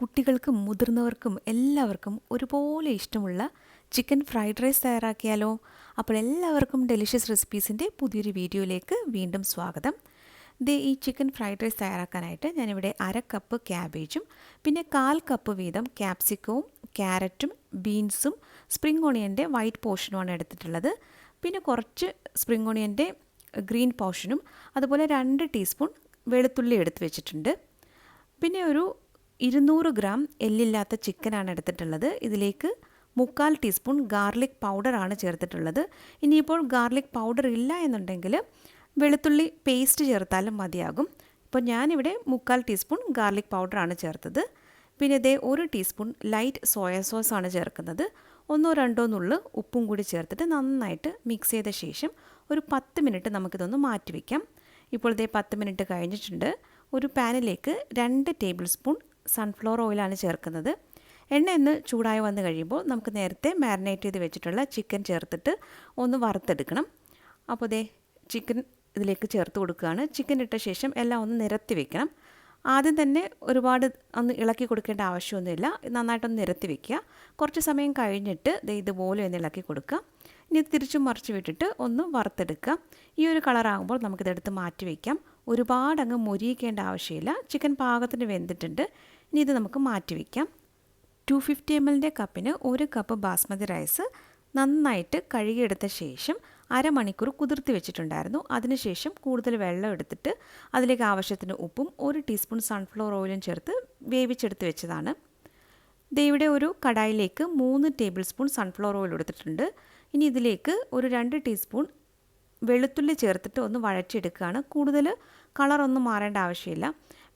കുട്ടികൾക്കും മുതിർന്നവർക്കും എല്ലാവർക്കും ഒരുപോലെ ഇഷ്ടമുള്ള ചിക്കൻ ഫ്രൈഡ് റൈസ് തയ്യാറാക്കിയാലോ? അപ്പോൾ എല്ലാവർക്കും ഡെലിഷ്യസ് റെസിപ്പീസിന്റെ പുതിയൊരു വീഡിയോയിലേക്ക് വീണ്ടും സ്വാഗതം. ദേ ഈ ചിക്കൻ ഫ്രൈഡ് റൈസ് തയ്യാറാക്കാനായിട്ട് ഞാനിവിടെ അര കപ്പ് ക്യാബേജും പിന്നെ കാൽ കപ്പ് വീതം ക്യാപ്സിക്കവും ക്യാരറ്റും ബീൻസും സ്പ്രിംഗ് ഓണിയന്റെ വൈറ്റ് പോർഷനുമാണ് എടുത്തിട്ടുള്ളത്. പിന്നെ കുറച്ച് സ്പ്രിംഗ് ഓണിയന്റെ ഗ്രീൻ പോർഷനും അതുപോലെ രണ്ട് ടീസ്പൂൺ വെളുത്തുള്ളി എടുത്ത് വെച്ചിട്ടുണ്ട്. പിന്നെ ഒരു ഇരുന്നൂറ് ഗ്രാം എല്ലില്ലാത്ത ചിക്കനാണ് എടുത്തിട്ടുള്ളത്. ഇതിലേക്ക് മുക്കാൽ ടീസ്പൂൺ ഗാർലിക് പൗഡറാണ് ചേർത്തിട്ടുള്ളത്. ഇനിയിപ്പോൾ ഗാർലിക് പൗഡർ ഇല്ല എന്നുണ്ടെങ്കിൽ വെളുത്തുള്ളി പേസ്റ്റ് ചേർത്താലും മതിയാകും. ഇപ്പോൾ ഞാനിവിടെ മുക്കാൽ ടീസ്പൂൺ ഗാർലിക് പൗഡറാണ് ചേർത്തത്. പിന്നെ ഇതേ ഒരു ടീസ്പൂൺ ലൈറ്റ് സോയ സോസ് ആണ് ചേർക്കുന്നത്. ഒന്നോ രണ്ടോ നുള്ളു ഉപ്പും കൂടി ചേർത്തിട്ട് നന്നായിട്ട് മിക്സ് ചെയ്ത ശേഷം ഒരു പത്ത് മിനിറ്റ് നമുക്കിതൊന്ന് മാറ്റി വയ്ക്കാം ഇപ്പോൾ പത്ത് മിനിറ്റ് കഴിഞ്ഞിട്ടുണ്ട്. ഒരു പാനിലേക്ക് രണ്ട് ടേബിൾ സ്പൂൺ സൺഫ്ലവർ ഓയിലാണ് ചേർക്കുന്നത്. എണ്ണ ഒന്ന് ചൂടായി വന്നു കഴിയുമ്പോൾ നമുക്ക് നേരത്തെ മാരിനേറ്റ് ചെയ്ത് വെച്ചിട്ടുള്ള ചിക്കൻ ചേർത്തിട്ട് ഒന്ന് വറുത്തെടുക്കണം. അപ്പോൾ ദേ ചിക്കൻ ഇതിലേക്ക് ചേർത്ത് കൊടുക്കുകയാണ്. ചിക്കൻ ഇട്ട ശേഷം എല്ലാം ഒന്ന് നിരത്തി വെക്കണം. ആദ്യം തന്നെ ഒരുപാട് ഒന്ന് ഇളക്കി കൊടുക്കേണ്ട ആവശ്യമൊന്നുമില്ല. നന്നായിട്ടൊന്ന് നിരത്തി വെക്കുക. കുറച്ച് സമയം കഴിഞ്ഞിട്ട് ദേ ഇതുപോലെ ഒന്ന് ഇളക്കി കൊടുക്കുക. ഇനി തിരിച്ചും മറിച്ച് വിട്ടിട്ട് ഒന്ന് വറുത്തെടുക്കുക. ഈ ഒരു കളറാകുമ്പോൾ നമുക്കിതെടുത്ത് മാറ്റി വയ്ക്കാം ഒരുപാട് അങ്ങ് മൊരിയിക്കേണ്ട ആവശ്യമില്ല. ചിക്കൻ പാകത്തിന് വെന്തിട്ടുണ്ട്. ഇനി ഇത് നമുക്ക് മാറ്റി വയ്ക്കാം ടു ഫിഫ്റ്റി എം എല്ലിന്റെ കപ്പിന് ഒരു കപ്പ് ബാസ്മതി റൈസ് നന്നായിട്ട് കഴുകിയെടുത്ത ശേഷം അരമണിക്കൂർ കുതിർത്തി വെച്ചിട്ടുണ്ടായിരുന്നു. അതിനുശേഷം കൂടുതൽ വെള്ളം എടുത്തിട്ട് അതിലേക്ക് ആവശ്യത്തിന് ഉപ്പും ഒരു ടീസ്പൂൺ സൺഫ്ലവർ ഓയിലും ചേർത്ത് വേവിച്ചെടുത്ത് വെച്ചതാണ്. ദൈവയുടെ ഒരു കടായിലേക്ക് മൂന്ന് ടേബിൾ സ്പൂൺ സൺഫ്ലവർ ഓയിൽ എടുത്തിട്ടുണ്ട്. ഇനി ഇതിലേക്ക് ഒരു രണ്ട് ടീസ്പൂൺ വെളുത്തുള്ളി ചേർത്തിട്ട് ഒന്ന് വഴച്ചെടുക്കുകയാണ് കൂടുതൽ കളറൊന്നും മാറേണ്ട ആവശ്യമില്ല.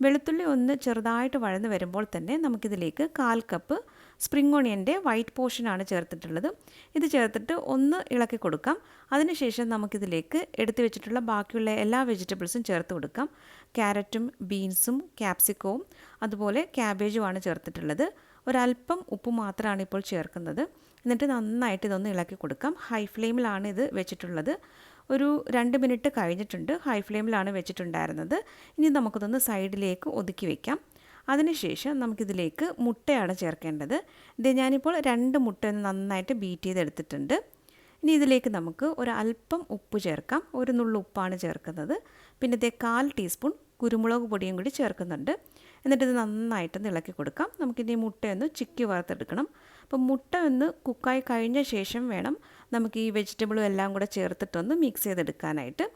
വെളുത്തുള്ളി ഒന്ന് ചെറുതായിട്ട് വഴന്ന് വരുമ്പോൾ തന്നെ നമുക്കിതിലേക്ക് കാൽ കപ്പ് സ്പ്രിംഗ് ഓണിയന്റെ വൈറ്റ് പോർഷനാണ് ചേർത്തിട്ടുള്ളത്. ഇത് ചേർത്തിട്ട് ഒന്ന് ഇളക്കി കൊടുക്കാം. അതിനുശേഷം നമുക്കിതിലേക്ക് എടുത്തു വെച്ചിട്ടുള്ള ബാക്കിയുള്ള എല്ലാ വെജിറ്റബിൾസും ചേർത്ത് കൊടുക്കാം. ക്യാരറ്റും ബീൻസും ക്യാപ്സിക്കവും അതുപോലെ ക്യാബേജുമാണ് ചേർത്തിട്ടുള്ളത്. ഒരല്പം ഉപ്പ് മാത്രമാണ് ഇപ്പോൾ ചേർക്കുന്നത്. എന്നിട്ട് നന്നായിട്ട് ഇതൊന്ന് ഇളക്കി കൊടുക്കാം. ഹൈ ഫ്ലെയിമിലാണ് ഇത് വെച്ചിട്ടുള്ളത്. ഒരു രണ്ട് മിനിറ്റ് കഴിഞ്ഞിട്ടുണ്ട്. ഹൈ ഫ്ലെയിമിലാണ് വെച്ചിട്ടുണ്ടായിരുന്നത്. ഇനി നമുക്കിതൊന്ന് സൈഡിലേക്ക് ഒതുക്കി വയ്ക്കാം അതിനുശേഷം നമുക്കിതിലേക്ക് മുട്ടയാണ് ചേർക്കേണ്ടത്. ഇത് ഞാനിപ്പോൾ രണ്ട് മുട്ട നന്നായിട്ട് ബീറ്റ് ചെയ്തെടുത്തിട്ടുണ്ട്. ഇനി ഇതിലേക്ക് നമുക്ക് ഒരു അല്പം ഉപ്പ് ചേർക്കാം. ഒരു നുള്ളു ഉപ്പാണ് ചേർക്കുന്നത്. പിന്നെ ഇതേ കാൽ ടീസ്പൂൺ കുരുമുളക് പൊടിയും കൂടി ചേർക്കുന്നുണ്ട്. എന്നിട്ട് ഇത് നന്നായിട്ടൊന്ന് ഇളക്കി കൊടുക്കാം. നമുക്കിനി മുട്ടയൊന്ന് ചിക്കി വറുത്തെടുക്കണം. അപ്പം മുട്ട ഒന്ന് കുക്കായി കഴിഞ്ഞ ശേഷം വേണം നമുക്ക് ഈ വെജിറ്റബിളും എല്ലാം കൂടെ ചേർത്തിട്ടൊന്ന് മിക്സ് ചെയ്തെടുക്കാനായിട്ട്.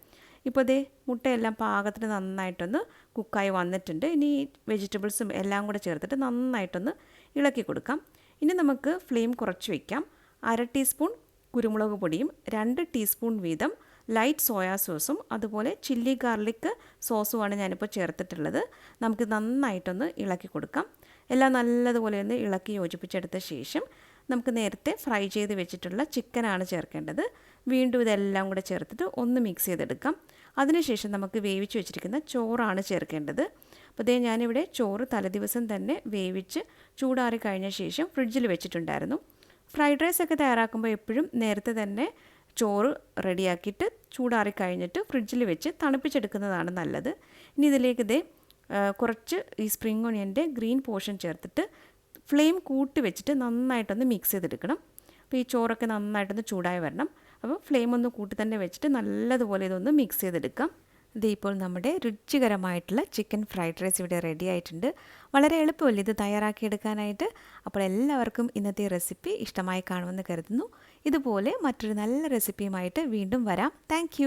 ഇപ്പോൾ ദേ മുട്ടയെല്ലാം പാകത്തിന് നന്നായിട്ടൊന്ന് കുക്കായി വന്നിട്ടുണ്ട്. ഇനി വെജിറ്റബിൾസും എല്ലാം കൂടെ ചേർത്തിട്ട് നന്നായിട്ടൊന്ന് ഇളക്കി കൊടുക്കാം. ഇനി നമുക്ക് ഫ്ലെയിം കുറച്ച് വയ്ക്കാം അര ടീസ്പൂൺ കുരുമുളക് പൊടിയും രണ്ട് ടീസ്പൂൺ വീതം ലൈറ്റ് സോയാ സോസും അതുപോലെ ചില്ലി ഗാർലിക് സോസുമാണ് ഞാനിപ്പോൾ ചേർത്തിട്ടുള്ളത്. നമുക്ക് നന്നായിട്ടൊന്ന് ഇളക്കി കൊടുക്കാം. എല്ലാം നല്ലതുപോലെ ഒന്ന് ഇളക്കി യോജിപ്പിച്ചെടുത്ത ശേഷം നമുക്ക് നേരത്തെ ഫ്രൈ ചെയ്ത് വെച്ചിട്ടുള്ള ചിക്കനാണ് ചേർക്കേണ്ടത്. വീണ്ടും ഇതെല്ലാം കൂടെ ചേർത്തിട്ട് ഒന്ന് മിക്സ് ചെയ്തെടുക്കാം. അതിനുശേഷം നമുക്ക് വേവിച്ച് വെച്ചിരിക്കുന്ന ചോറാണ് ചേർക്കേണ്ടത്. അപ്പോൾ ഇതേ ഞാനിവിടെ ചോറ് തലേദിവസം തന്നെ വേവിച്ച് ചൂടാറി കഴിഞ്ഞ ശേഷം ഫ്രിഡ്ജിൽ വെച്ചിട്ടുണ്ടായിരുന്നു. ഫ്രൈഡ് റൈസ് ഒക്കെ തയ്യാറാക്കുമ്പോൾ എപ്പോഴും നേരത്തെ തന്നെ ചോറ് റെഡിയാക്കിയിട്ട് ചൂടാറി കഴിഞ്ഞിട്ട് ഫ്രിഡ്ജിൽ വെച്ച് തണുപ്പിച്ചെടുക്കുന്നതാണ് നല്ലത്. ഇനി ഇതിലേക്ക് ഇതേ കുറച്ച് ഈ സ്പ്രിംഗ് ഓണിയന്റെ ഗ്രീൻ പോർഷൻ ചേർത്തിട്ട് ഫ്ലെയിം കൂട്ടി വെച്ചിട്ട് നന്നായിട്ടൊന്ന് മിക്സ് ചെയ്തെടുക്കണം. അപ്പോൾ ഈ ചോറൊക്കെ നന്നായിട്ടൊന്ന് ചൂടായി വരണം. അപ്പോൾ ഫ്ലെയിം ഒന്ന് കൂട്ടി തന്നെ വെച്ചിട്ട് നല്ലതുപോലെ ഇതൊന്ന് മിക്സ് ചെയ്തെടുക്കാം. ഇത് ഇപ്പോൾ നമ്മുടെ രുചികരമായിട്ടുള്ള ചിക്കൻ ഫ്രൈഡ് റൈസ് ഇവിടെ റെഡി ആയിട്ടുണ്ട്. വളരെ എളുപ്പമല്ലേ ഇത് തയ്യാറാക്കിയെടുക്കാനായിട്ട്? അപ്പോൾ എല്ലാവർക്കും ഇന്നത്തെ റെസിപ്പി ഇഷ്ടമായി കാണുമെന്ന് കരുതുന്നു. ഇതുപോലെ മറ്റൊരു നല്ല റെസിപ്പിയുമായിട്ട് വീണ്ടും വരാം. താങ്ക്